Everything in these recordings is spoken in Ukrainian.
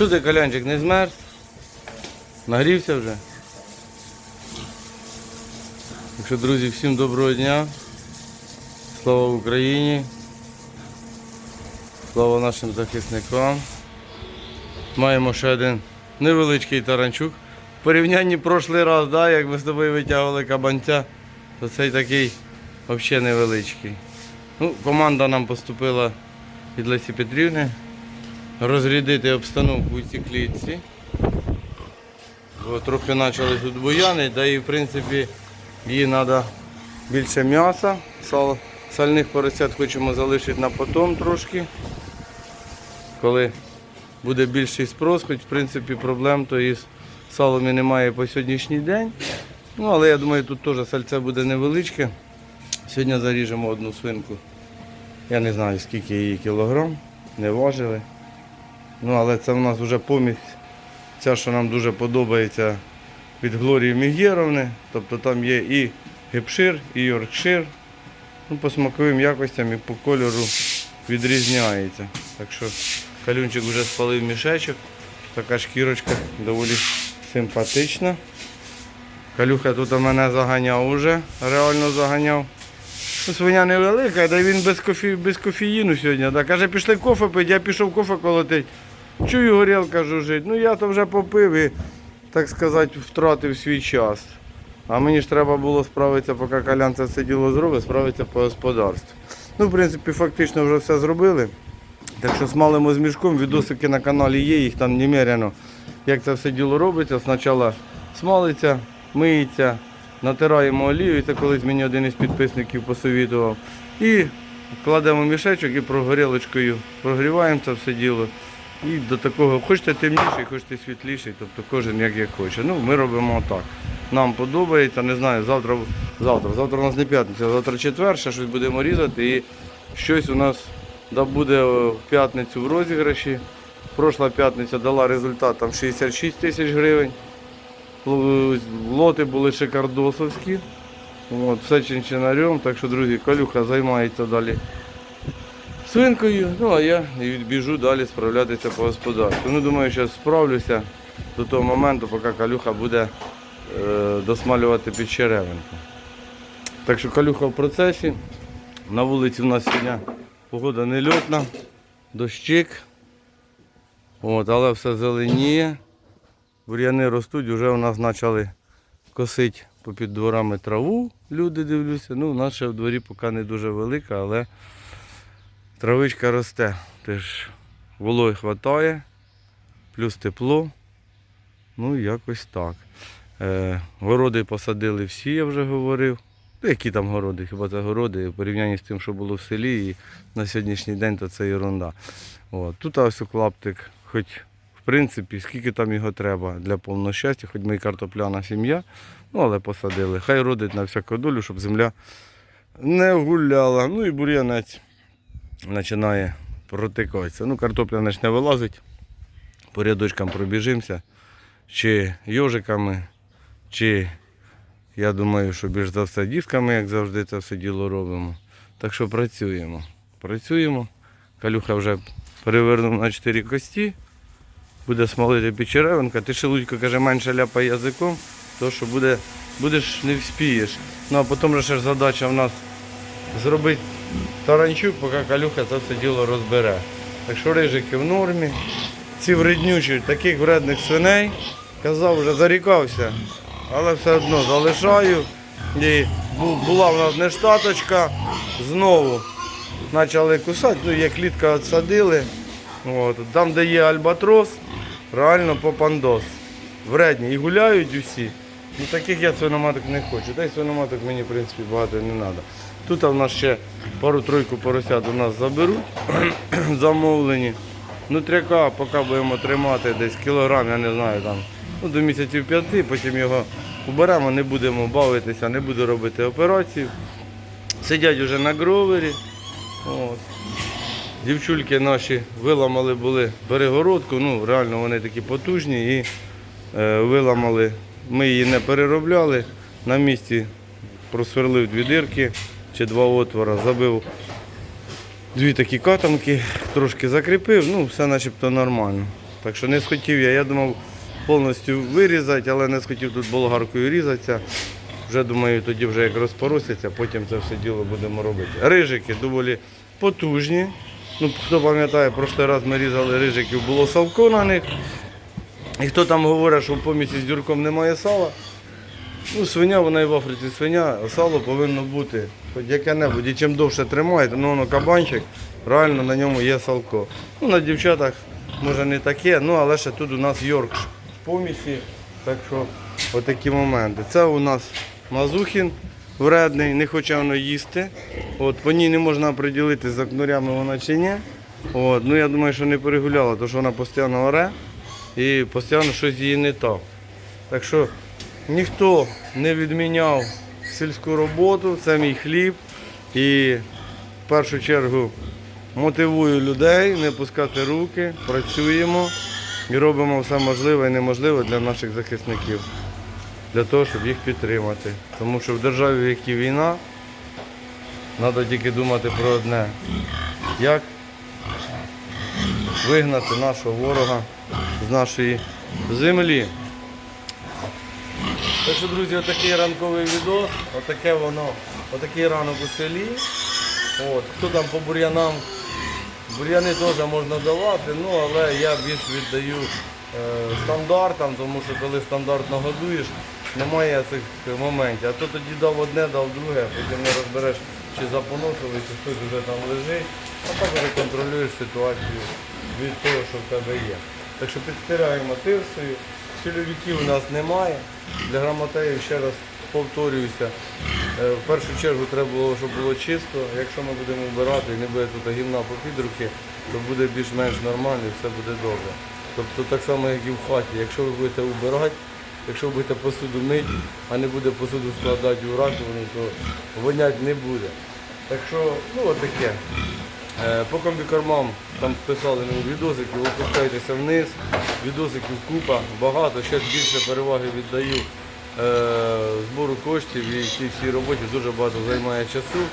Що ти, Колянчик, не змерз? Нагрівся вже? Так що, друзі, всім доброго дня. Слава Україні. Слава нашим захисникам. Маємо ще один невеличкий таранчук. В порівнянні прошлий раз, да, як ми з тобою витягували кабанця, то цей такий взагалі невеличкий. Ну, команда нам поступила від Лесі Петрівни розрядити обстановку у цій клітці. Бо трохи почали тут буяни, да і в принципі їй треба більше м'яса. Сальних поросят хочемо залишити на потом трошки. Коли буде більший спрос, хоч в принципі проблем то із салом і немає по сьогоднішній день. Ну, але я думаю, тут теж сальце буде невеличке. Сьогодні заріжемо одну свинку. Я не знаю скільки її кілограм, не важили. Ну, але це в нас вже помість, ця, що нам дуже подобається від Глорії Мігєровни. Тобто там є і гепшир, і йоркшир. Ну, по смаковим якостям і по кольору відрізняється. Так що калюнчик вже спалив мішечок. Така шкірочка доволі симпатична. Калюха тут у мене заганяв уже, реально заганяв. Ну, свиня невелика, й він без, кофі, без кофеїну сьогодні. Да. Каже, пішли кофе пити, я пішов кофе колотить. Чую, горілка жужить. Ну я то вже попив і, так сказати, втратив свій час. А мені ж треба було справитися, поки Колян це все діло зробить, справитися по господарству. Ну, в принципі, фактично вже все зробили. Так що смалимо з мішком, відосики на каналі є, їх там немерено. Як це все діло робиться, спочатку смалиться, миється, натираємо олію, це колись мені один із підписників посовітував. І кладемо мішечок і прогорілочкою прогріваємо це все діло. І до такого, хочете темніший, хочете світліший, тобто кожен як як хоче. Ну, ми робимо так. Нам подобається, не знаю, завтра, завтра, завтра у нас не п'ятниця, завтра четвер, ще щось будемо різати і щось у нас да, буде в п'ятницю в розіграші. Прошла п'ятниця дала результат там 66 тисяч гривень. Лоти були шикардосовські. От, все чинчинарем, так що, друзі, Калюха займається далі свинкою, ну а я біжу далі справлятися по господарству. Ну, думаю, що справлюся до того моменту, поки Калюха буде е, досмалювати під черевинку. Так що Калюха в процесі. На вулиці в нас сьогодні погода нельотна, дощик. От, але все зеленіє. Бур'яни ростуть, вже у нас почали косити попід дворами траву, люди дивлюся. Ну, ще в дворі поки не дуже велика, але травичка росте. Теж вологи вистачає, плюс тепло. Ну, якось так. Е, городи посадили всі, я вже говорив. Ну, які там городи? Хіба це городи в порівнянні з тим, що було в селі, і на сьогоднішній день то це ерунда. От. Тут ось клаптик, хоч в принципі, скільки там його треба для повного щастя, хоч ми і картопляна сім'я, ну але посадили. Хай родить на всяку долю, щоб земля не гуляла. Ну і бур'янець починає протикатися. Ну, картопля не ж не вилазить. По рядочкам пробіжимося. Чи йожиками, чи я думаю, що більш за все дисками, як завжди, це все діло робимо. Так що працюємо. Працюємо. Калюха вже перевернув на 4 кості. Буде смолити печеревинка. Ти шелудько каже, менше ляпай язиком, то що буде, будеш не вспієш. Ну а потім ж задача в нас зробити таранчук, поки калюха це все діло розбере. Так що рижики в нормі. Ці вреднючі, таких вредних свиней, казав, вже зарікався, але все одно залишаю. І була в нас нештаточка, знову почали кусати, ну є клітка відсадили. От. Там, де є альбатрос, реально попандос. Вредні і гуляють усі. Ну таких я свиноматок не хочу. Та й свиноматок мені в принципі багато не треба. Тут в нас ще пару-тройку поросят у нас заберуть замовлені. Нутряка поки будемо тримати десь кілограм, я не знаю там, ну, до місяців п'яти, потім його уберемо, не будемо бавитися, не буду робити операцію. Сидять уже на гровері. От. Дівчульки наші виламали були перегородку, ну реально вони такі потужні і е, виламали. Ми її не переробляли. На місці просверлив дві дирки чи два отвора, забив дві такі катанки, трошки закріпив, ну все начебто нормально. Так що не схотів я. Я думав повністю вирізати, але не схотів тут болгаркою різатися. Вже думаю, тоді вже як розпоросяться, потім це все діло будемо робити. Рижики доволі потужні. Ну, хто пам'ятає, прошлий раз ми різали рижиків, було салко на них. І хто там говорить, що в помісі з дюрком немає сала, ну свиня, вона і в Африці свиня, а сало повинно бути хоч яке-небудь. І чим довше тримаєте, ну воно кабанчик, реально на ньому є салко. Ну, на дівчатах може не таке, ну але ще тут у нас Йоркш в помісі. Так що отакі моменти. Це у нас Мазухін вредний, не хоче воно їсти. От, по ній не можна приділити, за кнурями вона чи ні. От, ну я думаю, що не перегуляла, тому що вона постійно оре і постійно щось їй не так. Так що ніхто не відміняв сільську роботу, це мій хліб. І в першу чергу мотивую людей не пускати руки, працюємо і робимо все можливе і неможливе для наших захисників, для того, щоб їх підтримати. Тому що в державі, в якій війна, треба тільки думати про одне. Як вигнати нашого ворога з нашої землі. Так що, друзі, отакий ранковий відос, отаке воно, отакий ранок у селі. От, хто там по бур'янам, бур'яни теж можна давати, ну але я більш віддаю е, стандартам, тому що коли стандартно годуєш, немає цих моментів. А то тоді дав одне, дав друге, потім не розбереш, чи запоносили, чи хтось вже там лежить, а так вже контролюєш ситуацію від того, що в тебе є. Так що підстираємо тирсою. Чоловіків у нас немає. Для грамотеїв ще раз повторююся. Е, В першу чергу треба було, щоб було чисто. Якщо ми будемо вбирати і не буде тут гімна по підруки, то буде більш-менш нормально і все буде добре. Тобто так само, як і в хаті. Якщо ви будете вбирати, якщо ви будете посуду мити, а не буде посуду складати у раковину, то вонять не буде. Так що, ну отаке. Е, По комбікормам там писали мені відосики, опускайтеся вниз, відосиків купа, багато, ще більше переваги віддаю е, збору коштів і цій всій роботі дуже багато займає часу.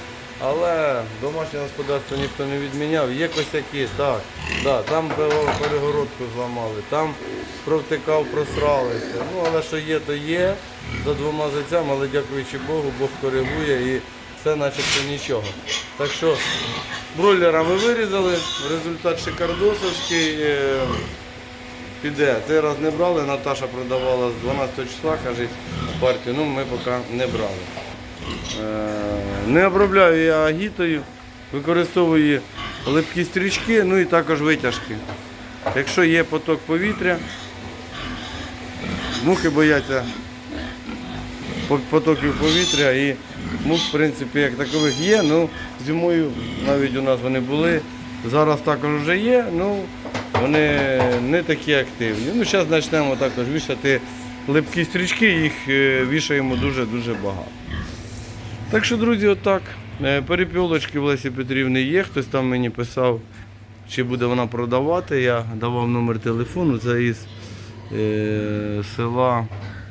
Але домашнє господарство ніхто не відміняв. Є косяки, так, да, там перегородку зламали, там провтикав, просралися. Ну, але що є, то є. За двома зайцями, але дякуючи Богу, Бог коригує і це начебто нічого. Так що бройлера ми вирізали, результат шикардосовський. е, Піде. Цей раз не брали, Наташа продавала з 12 числа, каже, партію, ну ми поки не брали. Е, Не обробляю я агітою, використовую липкі стрічки, ну і також витяжки. Якщо є поток повітря, мухи бояться потоків повітря і мух, в принципі, як такових є. Ну, зимою навіть у нас вони були. Зараз також вже є, ну вони не такі активні. Ну, зараз почнемо також вішати липкі стрічки, їх е, вішаємо дуже-дуже багато. Так що, друзі, отак. Е, Перепілочки в Лесі Петрівни є. Хтось там мені писав, чи буде вона продавати. Я давав номер телефону. Це із е, села,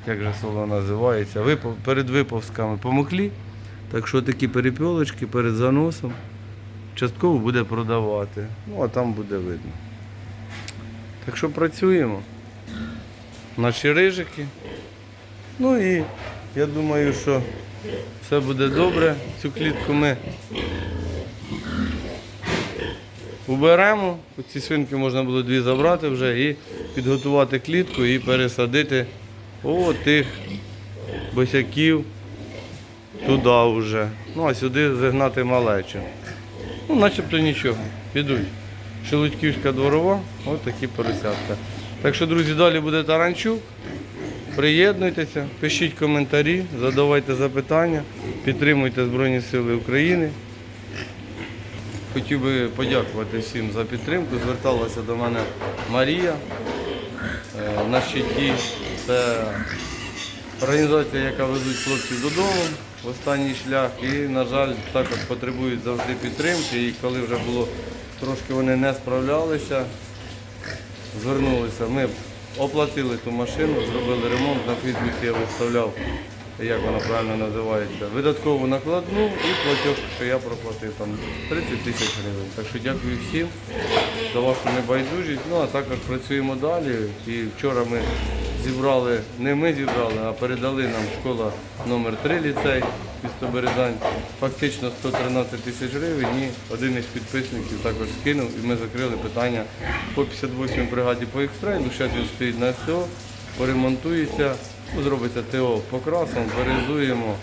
як же село називається, перед Виповськами помоклі. Так що такі перепілочки перед заносом. Частково буде продавати. Ну, а там буде видно. Так що працюємо. Наші рижики. Ну і я думаю, що все буде добре. Цю клітку ми уберемо. Ці свинки можна було дві забрати вже і підготувати клітку і пересадити о тих босяків туди вже. Ну а сюди загнати малечу. Ну, начебто нічого. Підуть. Шелудьківська дворова, ось такі поросятка. Так що, друзі, далі буде таранчук. Приєднуйтеся, пишіть коментарі, задавайте запитання, підтримуйте Збройні Сили України. Хотів би подякувати всім за підтримку. Зверталася до мене Марія е, на щиті. Це організація, яка везуть хлопців додому в останній шлях. І, на жаль, також потребують завжди підтримки. І коли вже було трошки вони не справлялися, звернулися. Ми оплатили ту машину, зробили ремонт. На Фейсбуці я виставляв як вона правильно називається, видаткову накладну і платіж, що я проплатив там 30 тисяч гривень. Так що дякую всім за вашу небайдужість. Ну а також працюємо далі. І вчора ми зібрали, не ми зібрали, а передали нам школа номер 3 ліцей місто Березань. Фактично 113 тисяч гривень і один із підписників також скинув і ми закрили питання по 58-й бригаді по екстрейну. Зараз він стоїть на СТО, поремонтується, ну, зробиться ТО покрасом, перезуємо.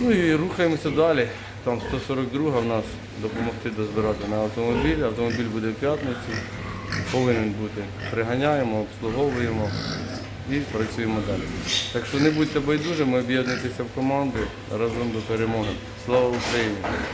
Ну і рухаємося далі. Там 142 в нас допомогти дозбирати на автомобіль. Автомобіль буде в п'ятницю, повинен бути. Приганяємо, обслуговуємо і працюємо далі. Так що не будьте байдужими, об'єднуйтеся в команди разом до перемоги. Слава Україні!